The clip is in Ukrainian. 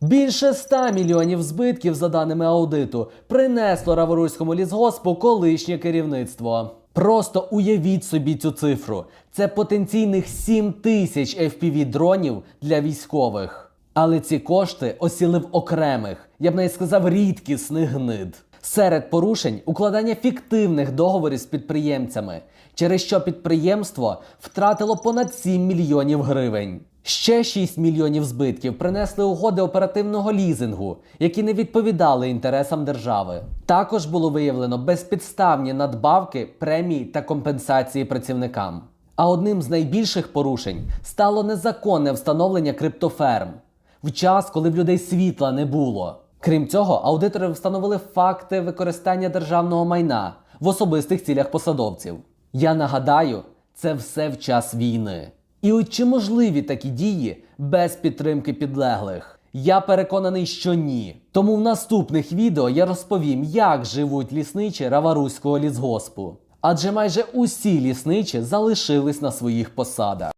Більше 100 мільйонів збитків, за даними аудиту, принесло Раворуському лісгоспу колишнє керівництво. Просто уявіть собі цю цифру. Це потенційних 7 тисяч fpv дронів для військових. Але ці кошти осіли в окремих, я б навіть сказав, рідкісних гнид. Серед порушень укладання фіктивних договорів з підприємцями, через що підприємство втратило понад 7 мільйонів гривень. Ще 6 мільйонів збитків принесли угоди оперативного лізингу, які не відповідали інтересам держави. Також було виявлено безпідставні надбавки, премії та компенсації працівникам. А одним з найбільших порушень стало незаконне встановлення криптоферм в час, коли в людей світла не було. Крім цього, аудитори встановили факти використання державного майна в особистих цілях посадовців. Я нагадаю, це все в час війни. І от чи можливі такі дії без підтримки підлеглих? Я переконаний, що ні. Тому в наступних відео я розповім, як живуть лісничі Раваруського лісгоспу. Адже майже усі лісничі залишились на своїх посадах.